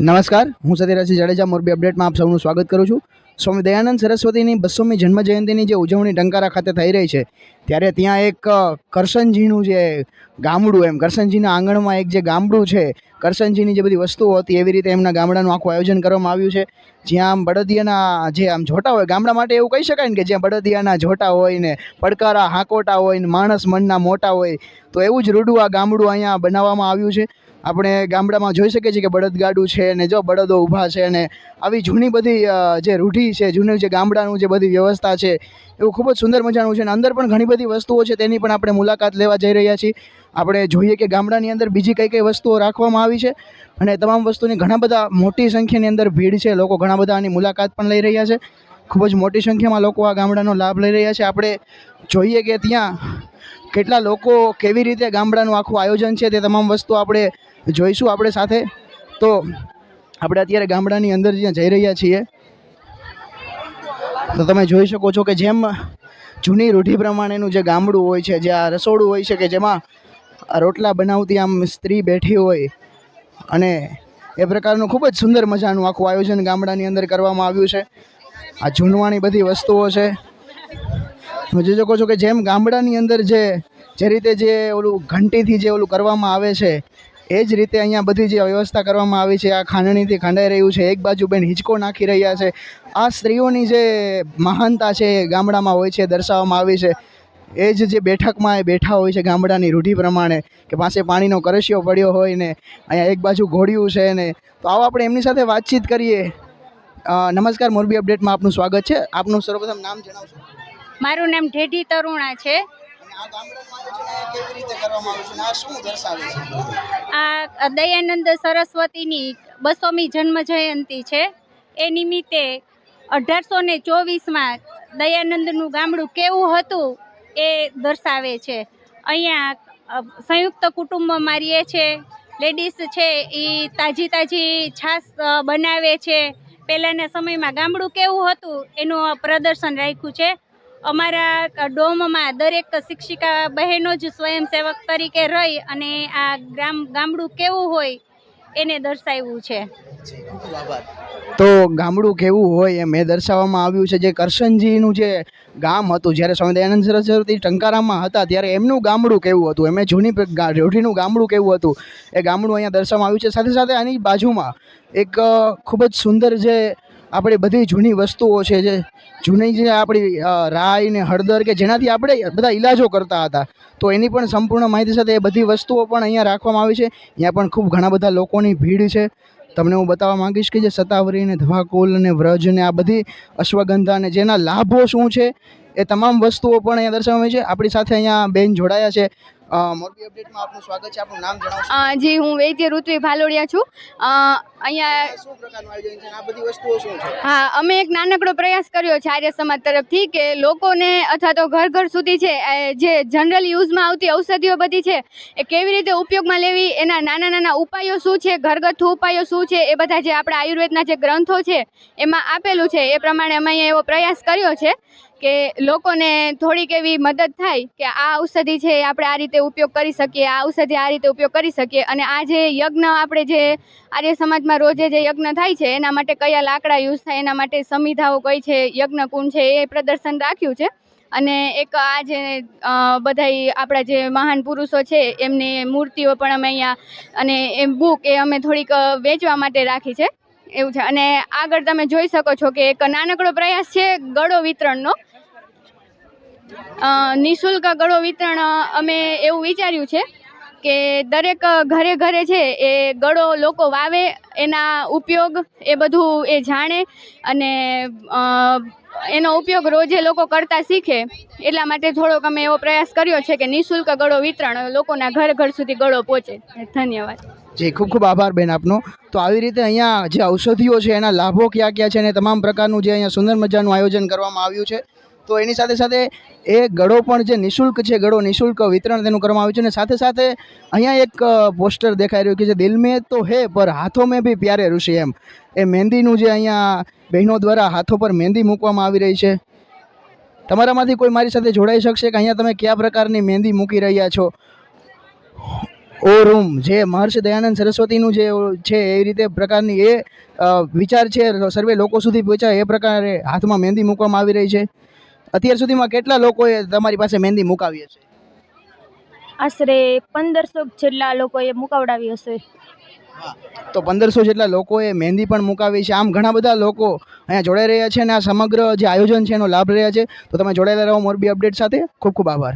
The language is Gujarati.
નમસ્કાર, હું સતીરાજસિંહ જાડેજા, મોરબી અપડેટમાં આપ સૌનું સ્વાગત કરું છું. સ્વામી દયાનંદ સરસ્વતીની બસોમી જન્મ જયંતિની જે ઉજવણી ટંકારા ખાતે થઈ રહી છે, ત્યારે ત્યાં એક કરશનજીનું જે ગામડું એમ કરશનજીના આંગણમાં એક જે ગામડું છે કરશનજીની જે બધી વસ્તુઓ હતી, એવી રીતે એમના ગામડાનું આખું આયોજન કરવામાં આવ્યું છે. જ્યાં આમ બળદિયાના જે આમ જોટા હોય, ગામડા માટે એવું કહી શકાય ને કે જ્યાં બળદિયાના જોટા હોય ને પડકારા, હાકોટા હોય ને માણસ મનના મોટા હોય, તો એવું જ રૂડું આ ગામડું અહીંયા બનાવવામાં આવ્યું છે. આપણે ગામડામાં જોઈ શકીએ છીએ કે બળદગાડું છે ને જો બળદો ઊભા છે ને આવી જૂની બધી જે રૂઢી છે, જૂનું જે ગામડાનું જે બધી વ્યવસ્થા છે, એવું ખૂબ જ સુંદર મજાનું છે. અને અંદર પણ ઘણી બધી વસ્તુઓ છે, તેની પણ આપણે મુલાકાત લેવા જઈ રહ્યા છીએ. આપણે જોઈએ કે ગામડાની અંદર બીજી કઈ કઈ વસ્તુઓ રાખવામાં આવી છે અને તમામ વસ્તુની ઘણા બધા મોટી સંખ્યાની અંદર ભીડ છે. લોકો ઘણા બધા આની મુલાકાત પણ લઈ રહ્યા છે. ખૂબ જ મોટી સંખ્યામાં લોકો આ ગામડાનો લાભ લઈ રહ્યા છે. આપણે જોઈએ કે ત્યાં કેટલા લોકો કેવી રીતે ગામડાનું આખું આયોજન છે તે તમામ વસ્તુ આપણે જોઈશું આપણે સાથે. તો આપણે અત્યારે ગામડાની અંદર જ્યાં જઈ રહ્યા છીએ, તો તમે જોઈ શકો છો કે જેમ જૂની રૂઢિ પ્રમાણેનું જે ગામડું હોય છે, જે આ રસોડું હોય છે કે જેમાં રોટલા બનાવતી આમ સ્ત્રી બેઠી હોય અને એ પ્રકારનું ખૂબ જ સુંદર મજાનું આખું આયોજન ગામડાની અંદર કરવામાં આવ્યું છે. આ જૂનવાણી બધી વસ્તુઓ છે. તમે જોઈ શકો છો કે જેમ ગામડાની અંદર જે જે રીતે જે ઓલું ઘંટીથી જે ઓલું કરવામાં આવે છે, એ જ રીતે અહીંયા બધી જે વ્યવસ્થા કરવામાં આવી છે. આ ખાંડણીથી ખંડાઈ રહ્યું છે. એક બાજુ બેન હિંચકો નાખી રહ્યા છે. આ સ્ત્રીઓની જે મહાનતા છે એ ગામડામાં હોય છે, દર્શાવવામાં આવી છે. એ જ જે બેઠકમાં એ બેઠા હોય છે ગામડાની રૂઢિ પ્રમાણે કે પાસે પાણીનો કરશિયો પડ્યો હોય ને અહીંયા એક બાજુ ઘોડિયું છે ને તો આવો આપણે એમની સાથે વાતચીત કરીએ. નમસ્કાર મોરબી અપડેટમાં આપનું સ્વાગત છે. આપનું સર્વપ્રથમ નામ જણાવશો. મારું નામ ઢેઢી તરુણા છે? આ દયાનંદ સરસ્વતીની બસોમી જન્મ જયંતિ છે. એ નિમિત્તે અઢારસો ને ચોવીસમાં દયાનંદનું ગામડું કેવું હતું એ દર્શાવે છે. અહીંયા સંયુક્ત કુટુંબમાં રહીએ છે, લેડીઝ છે એ તાજી તાજી છાશ બનાવે છે. પહેલાંના સમયમાં ગામડું કેવું હતું, એનું પ્રદર્શન રાખ્યું છે. અમારા ડોમમાં દરેક શિક્ષિકા બહેનો જ સ્વયંસેવક તરીકે રહી અને આ ગ્રામ, ગામડું કેવું હોય એને દર્શાવ્યું છે. તો ગામડું કેવું હોય એમ એ દર્શાવવામાં આવ્યું છે. જે કરશનજીનું જે ગામ હતું જ્યારે સ્વામી દયાનંદ સરસ્વતી ટંકારામાં હતા ત્યારે એમનું ગામડું કેવું હતું? એમને જૂની રેઢીનું ગામડું કેવું હતું? એ ગામડું અહીંયા દર્શાવવામાં આવ્યું છે. સાથે સાથે આની બાજુમાં એક ખૂબ જ સુંદર જે આપણી બધી જૂની વસ્તુઓ છે જે જૂની જે આપણી રાઈ ને હળદર કે જેનાથી આપણે બધા ઈલાજો કરતા હતા, તો એની પણ સંપૂર્ણ માહિતી સાથે એ બધી વસ્તુઓ પણ અહીંયા રાખવામાં આવી છે. અહીંયા પણ ખૂબ ઘણા બધા લોકોની ભીડ છે. તમને હું બતાવવા માગીશ કે જે સતાવરી ને ધવાકુલ ને વ્રજ ને આ બધી અશ્વગંધા ને જેના લાભો શું છે, એ તમામ વસ્તુઓ પણ અહીંયા દર્શાવવામાં છે. આપણી સાથે અહીંયા બેન જોડાયા છે. મોરબી અપડેટમાં આપનું સ્વાગત છે. આપનું નામ જણાવશો? જી હું વૈદ્ય ઋત્વી ભાલોડિયા છું. અહીંયા શું પ્રકારનું આયોજન છે આ બધી વસ્તુઓ શું છે? હા અમે એક નાનકડો પ્રયાસ કર્યો છે આર્ય સમાજ તરફથી કે લોકોને અથવા તો ઘર ઘર સુધી છે જે જનરલ યુઝમાં આવતી ઔષધિઓ બધી છે એ કેવી રીતે ઉપયોગમાં લેવી એના નાના નાના ઉપાયો શું છે ઘરગથ્થુ ઉપાયો શું છે એ બધા જે આપણા આયુર્વેદના જે ગ્રંથો છે એમાં આપેલું છે. એ પ્રમાણે અમે અહીંયા એવો પ્રયાસ કર્યો છે. કે લોકોને થોડીક એવી મદદ થાય કે આ ઔષધિ છે એ આપણે આ રીતે ઉપયોગ કરી શકીએ, આ ઔષધિ આ રીતે ઉપયોગ કરી શકીએ. અને આ જે યજ્ઞ આપણે જે આર્ય સમાજમાં રોજે જે યજ્ઞ થાય છે, એના માટે કયા લાકડા યુઝ થાય, એના માટે સમિધાઓ કઈ છે યજ્ઞ કુંડ છે, એ પ્રદર્શન રાખ્યું છે. અને એક આ જે બધાય આપણા જે મહાન પુરુષો છે, એમની મૂર્તિઓ પણ અમે અહીંયા, અને એ બુક એ અમે થોડીક વેચવા માટે રાખી છે. એવું છે. અને આગળ તમે જોઈ શકો છો કે એક નાનકડો પ્રયાસ છે ગળો વિતરણનો. નિઃશુલ્ક ગળો વિતરણ અમે એવું વિચાર્યું છે કે દરેક ઘરે ઘરે છે એ ગળો લોકો વાવે, એના ઉપયોગ એ બધું એ જાણે અને એનો ઉપયોગ રોજે લોકો કરતા શીખે. એટલા માટે થોડોક અમે એવો પ્રયાસ કર્યો છે કે નિઃશુલ્ક ગળો વિતરણ લોકોના ઘર ઘર સુધી ગળો પહોંચે. ધન્યવાદ. જી, ખૂબ ખૂબ આભાર બેન આપનો. તો આવી રીતે અહીંયા જે ઔષધિઓ છે, એના લાભો ક્યાં ક્યાં છે અને તમામ પ્રકારનું જે અહીંયા સુંદર મજાનું આયોજન કરવામાં આવ્યું છે તો એની સાથે સાથે એ ગળો પણ જે નિઃશુલ્ક છે, ગળો નિઃશુલ્ક વિતરણ તેનું કરવામાં આવ્યું છે અને સાથે સાથે અહીંયા એક પોસ્ટર દેખાઈ રહ્યું કે જે દિલ મેં તો હે, પર હાથો મેં ભી પ્યારે ઋષિ એમ. એ મહેંદીનું જે અહીંયા બહેનો દ્વારા હાથો પર મહેંદી મૂકવામાં આવી રહી છે. તમારામાંથી કોઈ મારી સાથે જોડાઈ શકશે કે અહીંયા તમે કયા પ્રકારની મહેંદી મૂકી રહ્યા છો? ઓ રૂમ, જે મહર્ષિ દયાનંદ સરસ્વતીનું જે છે, એ રીતે પ્રકારની એ વિચાર છે, સર્વે લોકો સુધી પહોંચાય, એ પ્રકારે હાથમાં મહેંદી મૂકવામાં આવી રહી છે. અત્યાર સુધીમાં કેટલા લોકોએ તમારી પાસે મહેંદી મુકાવી છે આશરે પંદરસો જેટલા લોકોએ મુકાવડાવી હશે. તો પંદરસો જેટલા લોકોએ મહેંદી પણ મુકાવી છે. આમ ઘણા બધા લોકો અહીંયા જોડાઈ રહ્યા છે અને આ સમગ્ર જે આયોજન છે એનો લાભ રહ્યા છે. તો તમે જોડાયેલા રહો મોરબી અપડેટ સાથે. ખૂબ ખૂબ આભાર.